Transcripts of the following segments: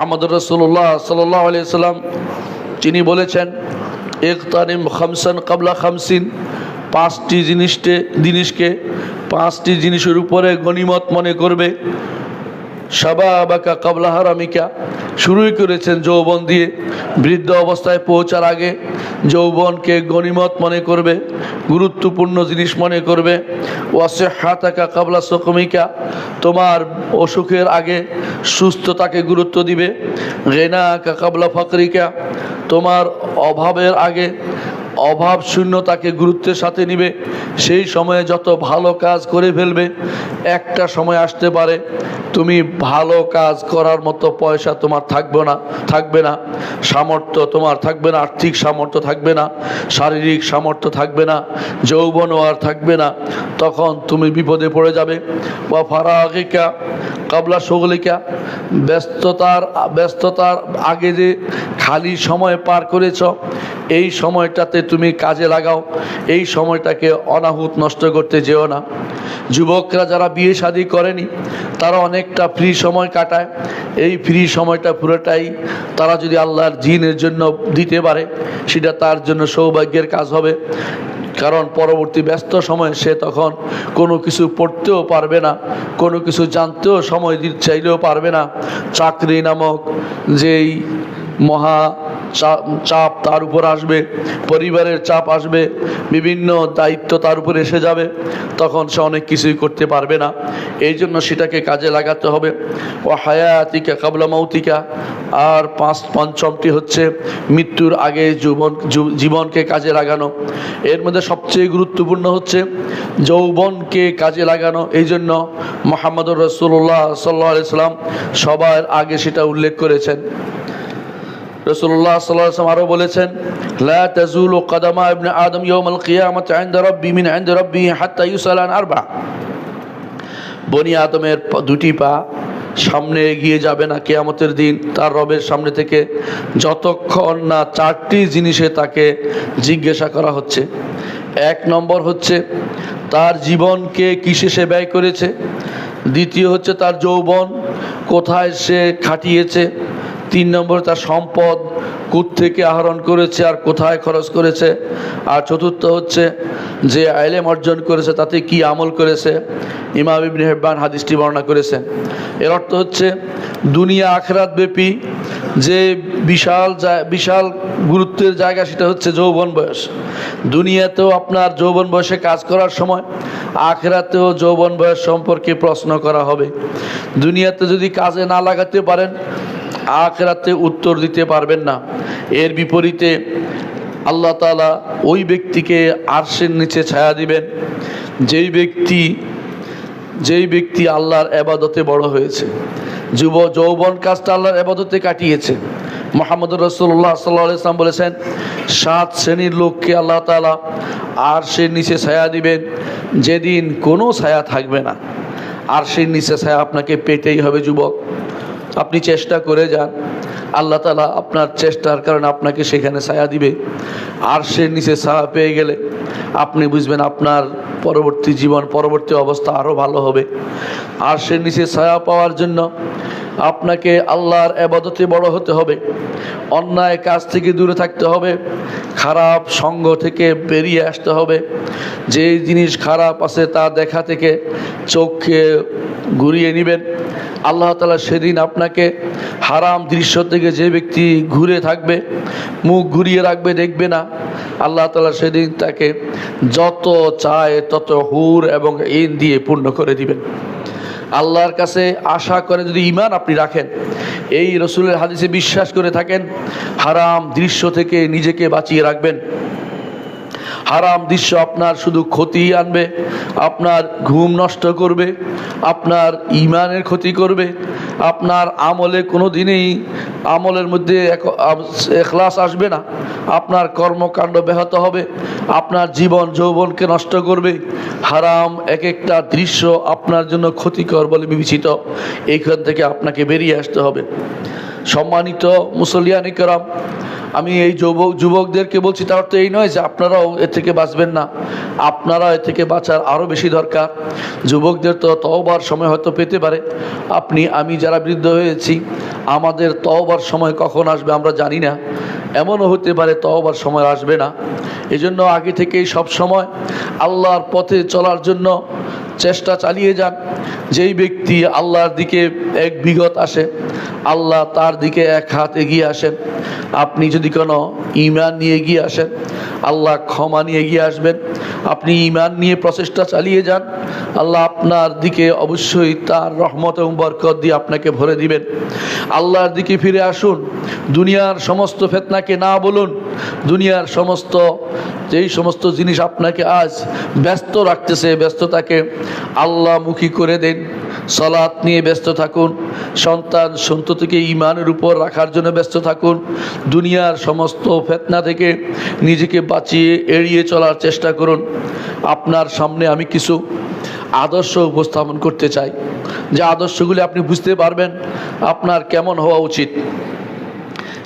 মোহাম্মদ রসুল্লাহ সাল্লাহ আলিয়াল্লাম তিনি বলেছেন একতানিম খামসান কাবলা খামসিন পাঁচটি জিনিসকে, পাঁচটি জিনিসের উপরে গণিমত মনে করবে। সাবাবাকা কাবলা হারামিকা। শুরুই করেছেন যৌবন দিয়ে। বৃদ্ধ অবস্থায় পৌঁছার আগে যৌবনকে গণিমত মনে করবে, গুরুত্বপূর্ণ জিনিস মনে করবে। ওয়াসে হাতাকা কাবলা সকমিকা, তোমার অসুখের আগে সুস্থতাকে গুরুত্ব দিবে। রেনা কা কাবলা ফকরিকা, তোমার অভাবের আগে অভাব শূন্যতাকে গুরুত্বের সাথে নিবে। সেই সময়ে যত ভালো কাজ করে ফেলবে, একটা সময় আসতে পারে, তুমি ভালো কাজ করার মতো পয়সা তোমার থাকবে না থাকবে না। সামর্থ্য তোমার থাকবে না, আর্থিক সামর্থ্য থাকবে না, শারীরিক সামর্থ্য থাকবে না যৌবনও আর থাকবে না। তখন তুমি বিপদে পড়ে যাবে। বা ফারাগিকা কাবলা সগলিকা ব্যস্ততার ব্যস্ততার আগে যে খালি সময় পার করেছ এই সময়টাতে তুমি কাজে লাগাও, এই সময়টাকে অনাহুত নষ্ট করতে যেও না। যুবকরা যারা বিয়ে শাদী করেনি, তারা অনেকটা ফ্রি সময় কাটায়। এই ফ্রি সময়টা পুরোটাই তারা যদি আল্লাহর জিনের জন্য দিতে পারে, সেটা তার জন্য সৌভাগ্যের কাজ হবে। কারণ পরবর্তী ব্যস্ত সময়ে সে তখন কোনো কিছু পড়তেও পারবে না, কোনো কিছু জানতেও সময় চাইলেও পারবে না। চাকরি নামক যেই মহা চাপ তার উপর আসবে, পরিবারের চাপ আসবে, বিভিন্ন দায়িত্ব তার উপর এসে যাবে, তখন সে অনেক কিছুই করতে পারবে না। এই জন্য সেটাকে কাজে লাগাতে হবে। ও হায়াতিকা কাবলা মৌতিকা আর পাঁচ, পঞ্চমটি হচ্ছে মৃত্যুর আগে জীবন জীবনকে কাজে লাগানো। এর মধ্যে সবচেয়ে গুরুত্বপূর্ণ হচ্ছে যৌবনকে কাজে লাগানো। এই জন্য মোহাম্মদুর রসুল্লাহ সাল্লাহ সাল্লাম সবার আগে সেটা উল্লেখ করেছেন। রসুল্লাহ সাল্লাম আরও বলেছেন বনি আদমের দুটি পা সামনে এগিয়ে যাবে না কেয়ামতের দিন, তার রবের সামনে থেকে যতক্ষণ না চারটি জিনিসে তাকে জিজ্ঞাসা করা হচ্ছে। এক নম্বর হচ্ছে, তার জীবনকে কিসে সে ব্যয় করেছে? দ্বিতীয় হচ্ছে, তার যৌবন কোথায় সে খাটিয়েছে? তিন নম্বর তার সম্পদ থেকে আহরণ করেছে আর কোথায় খরচ করেছে? আর চতুর্থ হচ্ছে যে আইলেম অর্জন করেছে, তাতে কি আমল করেছে? ইমাম ইবনে হেব্বান হাদিসটি বর্ণনা করেছেন এর অর্থ হচ্ছে দুনিয়া আখরাত ব্যাপী যে বিশাল বিশাল গুরুত্বের জায়গা সেটা হচ্ছে যৌবন বয়স। দুনিয়াতেও আপনার যৌবন বয়সে কাজ করার সময় আখরাতেও যৌবন বয়স সম্পর্কে প্রশ্ন করা হবে। দুনিয়াতে যদি কাজে না লাগাতে পারেন আখরাতে উত্তর দিতে পারবেন না। এর বিপরীতে আল্লাহ তালা ওই ব্যক্তিকে আরশের নিচে ছায়া দিবেন, যেই ব্যক্তি যেই ব্যক্তি আল্লাহর এবাদতে বড় হয়েছে। যুব যৌবন কাজটা আল্লাহর এবাদতে কাটিয়েছে। মোহাম্মদ রসুল্লাহ সাল্লাহ ইসলাম বলেছেন, সাত শ্রেণির লোককে আল্লাহ তালা আর সে নিচে ছায়া দিবেন, যেদিন কোনো ছায়া থাকবে না। আর সেই নিচে ছায়া আপনাকে পেতেই হবে, যুবক। আপনি চেষ্টা করে যান। আল্লাহ তালা আপনার চেষ্টার কারণে আপনাকে সেখানে ছায়া দিবে। আর সে নিচে ছায়া পেয়ে গেলে আপনি বুঝবেন আপনার পরবর্তী জীবন, পরবর্তী অবস্থা আরও ভালো হবে। আর সে নিচে ছায়া পাওয়ার জন্য আপনাকে আল্লাহর এবাদতে বড় হতে হবে। অন্যায় কাজ থেকে দূরে থাকতে হবে। খারাপ সঙ্গ থেকে বেরিয়ে আসতে হবে। যে জিনিস খারাপ আছে তা দেখা থেকে চোখকে ঘুরিয়ে নেবেন। আল্লাহ তালা সেদিন আপনাকে হারাম দৃশ্য থেকে যে ব্যক্তি ঘুরে থাকবে, মুখ ঘুরিয়ে রাখবে, দেখবে না। আল্লাহ তালা সেদিন তাকে যত চায় তত হুর এবং ইন দিয়ে পূর্ণ করে দিবেন। আল্লাহর কাছে আশা করে যদি ইমান আপনি রাখেন, এই রসুলের হাদিসে বিশ্বাস করে থাকেন, হারাম দৃশ্য থেকে নিজেকে বাঁচিয়ে রাখবেন। হারাম দৃশ্য আপনার শুধু ক্ষতি আনবে, আপনার ঘুম নষ্ট করবে, আপনার ইমানের ক্ষতি করবে, আপনার আমলে কোনো দিনেই আমলের মধ্যে এখলাস আসবে না। আপনার কর্মকাণ্ড ব্যাহত হবে। আপনার জীবন, যৌবনকে নষ্ট করবে। হারাম এক একটা দৃশ্য আপনার জন্য ক্ষতিকর বলে বিবেচিত। এইখান থেকে আপনাকে বেরিয়ে আসতে হবে। সম্মানিত মুসলিয়ানি করম, আমি এই যুবক, যুবকদেরকে বলছি, তার অর্থ এই নয় যে আপনারাও এ থেকে বাঁচবেন না। আপনারা এ থেকে বাঁচার আরও বেশি দরকার। যুবকদের তো তওবার সময় হয়তো পেতে পারে। আপনি, আমি যারা বৃদ্ধ হয়েছি, আমাদের তওবার সময় কখন আসবে আমরা জানি না। এমনও হতে পারে তওবার সময় আসবে না। এজন্য আগে থেকেই সব সময় আল্লাহর পথে চলার জন্য চেষ্টা চালিয়ে যান যেই ব্যক্তি আল্লাহর দিকে এক বিগত আসে, আল্লাহ তার দিকে এক হাত এগিয়ে আসেন আপনি যদি কোনো ইমান নিয়ে এগিয়ে আসেন, আল্লাহ ক্ষমা নিয়ে এগিয়ে আসবেন। আপনি ইমান নিয়ে প্রচেষ্টা চালিয়ে যান, আল্লাহ আপনার দিকে অবশ্যই তার রহমত এবং বরকত দিয়ে আপনাকে ভরে দিবেন। আল্লাহর দিকে ফিরে আসুন দুনিয়ার সমস্ত ফেতনাকে না বলুন, দুনিয়ার সমস্ত, যেই সমস্ত জিনিস আপনাকে আজ ব্যস্ত রাখতেছে, ব্যস্ততাকে আল্লাহমুখী করে দেন সলাৎ নিয়ে ব্যস্ত থাকুন, সন্তান সন্ততিকে ইমানের উপর রাখার জন্য ব্যস্ত থাকুন, দুনিয়ার সমস্ত ফেতনা থেকে নিজেকে বাঁচিয়ে এড়িয়ে চলার চেষ্টা করুন। আপনার সামনে আমি কিছু আদর্শ উপস্থাপন করতে চাই। যে আদর্শগুলি আপনি বুঝতে পারবেন, আপনার কেমন হওয়া উচিত?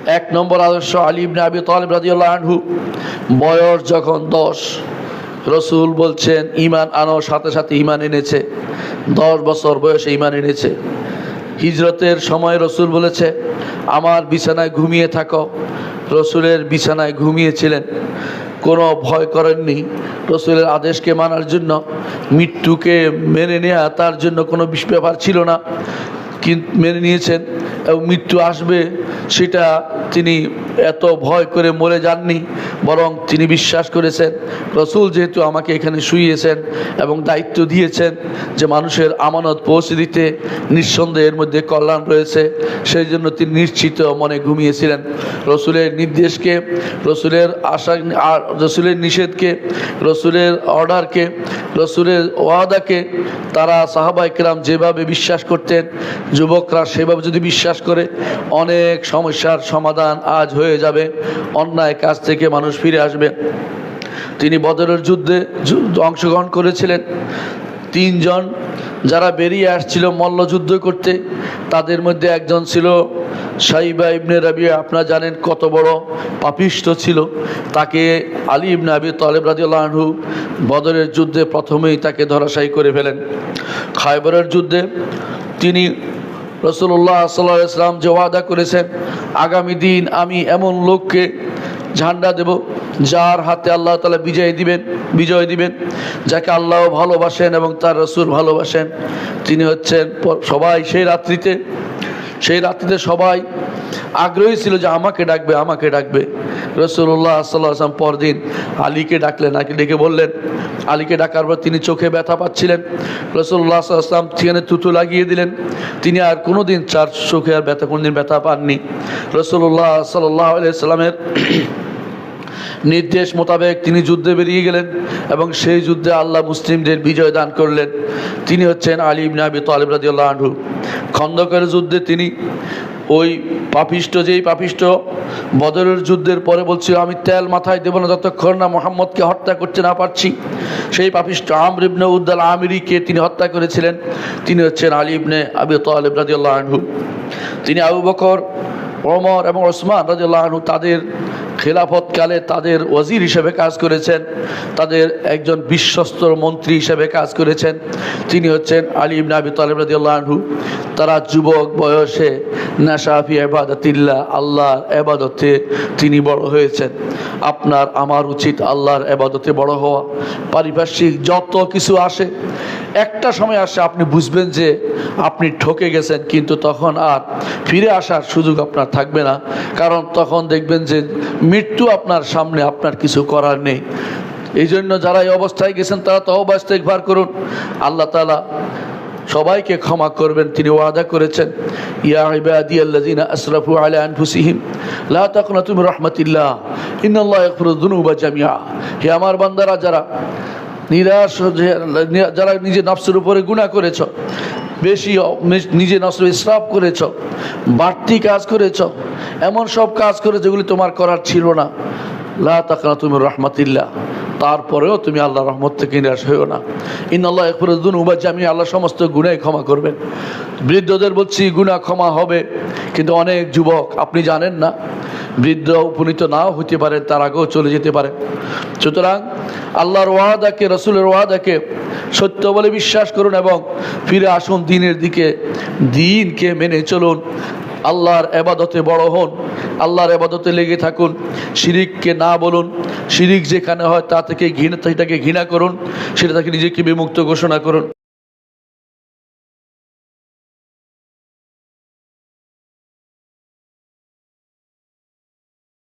এক নম্বর আদর্শ আলী ইবনে আবি তালিব রাদিয়াল্লাহু আনহু। বয়স যখন দশ, রসুল বলছেন ইমান আনো, সাথে সাথে ইমান এনেছে। দশ বছর বয়সে ইমান এনেছে। হিজরতের সময় রসুল বলেছে, আমার বিছানায় ঘুমিয়ে থাকো। রসুলের বিছানায় ঘুমিয়েছিলেন। কোনো ভয় করেননি। রসুলের আদেশকে মানার জন্য, মৃত্যুকে মেনে নেওয়া তার জন্য কোনো ব্যাপার ছিল না। কিন্তু মেনে নিয়েছেন। মৃত্যু আসবে, সেটা তিনি এত ভয় করে মরে যাননি, বরং তিনি বিশ্বাস করেছেন, রসুল যেহেতু আমাকে এখানে শুইয়েছেন এবং দায়িত্ব দিয়েছেন যে মানুষের আমানত পৌঁছে দিতে, নিঃসন্দেহে এর মধ্যে কল্যাণ রয়েছে, সেই জন্য তিনি নিশ্চিত মনে ঘুমিয়েছিলেন। রসুলের নির্দেশকে, রসুলের আশা রসুলের নিষেধকে, রসুলের অর্ডারকে, রসুলের ওয়াদাকে, তারা সাহাবাইকরাম যেভাবে বিশ্বাস করতেন, যুবকরা সেভাবে যদি বিশ্বাস করে অনেক সমস্যার সমাধান আজ হয়ে যাবে, অন্যায় কাজ থেকে মানুষ ফিরে আসবে। তিনি বদরের যুদ্ধে অংশগ্রহণ করেছিলেন। তিনজন যারা বেরিয়ে আসছিল মল্লযুদ্ধ করতে, তাদের মধ্যে একজন ছিল সাইবা ইবনে রাবিয়া, আপনারা জানেন কত বড় পাপিষ্ট ছিল। তাকে আলী ইবনে আবি তালেব রাজিউল্লাহ বদরের যুদ্ধে প্রথমেই তাকে ধরাশায়ী করে ফেলেন। খাইবরের যুদ্ধে তিনি রসুল্লাহ সাল্লাহ ইসলাম যে ওয়াদা করেছেন, আগামী দিন আমি এমন লোককে ঝান্ডা দেব যার হাতে আল্লাহ তালা বিজয় দিবেন বিজয় দিবেন, যাকে আল্লাহ ভালোবাসেন এবং তার রসুল ভালোবাসেন। তিনি হচ্ছেন সবাই সেই রাত্রিতে সেই রাত্রিতে সবাই আগ্রহী ছিল যে আমাকে ডাকবে আমাকে ডাকবে। রসুল্লাহ সাল্লাহ আসলাম পরদিন আলীকে ডাকলেন আগে ডেকে বললেন, আলীকে ডাকার পর তিনি চোখে ব্যথা পাচ্ছিলেন। রসুল্লাহ আসলাম সেখানে তুতু লাগিয়ে দিলেন। তিনি আর কোনো দিন চার চোখে আর ব্যথা, কোনোদিন ব্যথা পাননি। রসুল্লাহ সাল্লাহ সাল্লামের নির্দেশ মোতাবেক তিনি যুদ্ধে বেরিয়ে গেলেন এবং সেই যুদ্ধে আল্লাহ মুসলিমদের বিজয় দান করলেন। তিনি হচ্ছেন আলী ইবনে আবি তালিব রাদিয়াল্লাহু আনহু। খন্দকের যুদ্ধে তিনি ওই পাপিষ্ট যেই পাপিষ্ট বদরের যুদ্ধের পরে বলছিল আমি তেল মাথায় দেব না, যতক্ষণ না মোহাম্মদকে হত্যা করতে না পারছি। সেই পাপিষ্ট আমর ইবনে উদ্দাল আমিরিকে তিনি হত্যা করেছিলেন। তিনি হচ্ছেন আলিবনে আবি তালিব রাজিউল্লাহ আনহু। তিনি আবু বকর, ওমর এবং ওসমান রাজিউল্লাহ আনহু তাদের খেলাফতকালে তাদের ওয়াজির হিসেবে কাজ করেছেন, তাদের একজন বিশ্বস্ত মন্ত্রী হিসেবে কাজ করেছেন, তিনি হচ্ছেন আলী ইবনে আবি আনহু। তারা যুবক বয়সে নাশাফি এবাদতিল্লাহ আল্লাহর এবাদতে তিনি বড় হয়েছেন। আপনার, আমার উচিত আল্লাহর এবাদতে বড় হওয়া। পারিপার্শ্বিক যত কিছু আসে, একটা সময় আসে আপনি বুঝবেন যে আপনি ঠকে গেছেন, কিন্তু তখন আর ফিরে আসার সুযোগ আপনার থাকবে না। কারণ তখন দেখবেন যে মৃত্যু আপনার সামনে, আপনার কিছু করার নেই। এই জন্য যারা এই অবস্থায় গেছেন, তারা তহবা ইস্তেগফার করুন। আল্লাহ তালা সবাইকে ক্ষমা করবেন, তিনি ওয়াদা করেছেন। ইয়া লা হে আমার বান্দারা, যারা নিরাশ যারা নিজে নফসের উপরে গুণা করেছ বেশি নিজে নফসের ইসরাফ করেছ, বাড়তি কাজ করেছ, এমন সব কাজ করে যেগুলি তোমার করার ছিল না। লা তাকনা তুমি রহমাতিল্লাহ। তারপরেও তুমি আল্লাহ রহমত থেকে নিরাশ হইও না। ইন আল্লাহ একফরুদ্দিন উবাজ আমি আল্লাহ সমস্ত গুণাই ক্ষমা করবেন। বৃদ্ধদের বলছি গুণা ক্ষমা হবে। কিন্তু অনেক যুবক, আপনি জানেন না বৃদ্ধ উপনীত নাও হতে পারে, তার আগেও চলে যেতে পারে। সুতরাং আল্লাহর ওয়াদাকে, রসুলের ওয়াদাকে সত্য বলে বিশ্বাস করুন এবং ফিরে আসুন দিনের দিকে। দিনকে মেনে চলুন, আল্লাহর এবাদতে বড় হন, আল্লাহর এবাদতে লেগে থাকুন, শিরিককে না বলুন, শিরিক যেখানে হয় তা থেকে ঘৃণা সেটাকে ঘৃণা করুন, সেটা থেকে নিজেকে বিমুক্ত ঘোষণা করুন।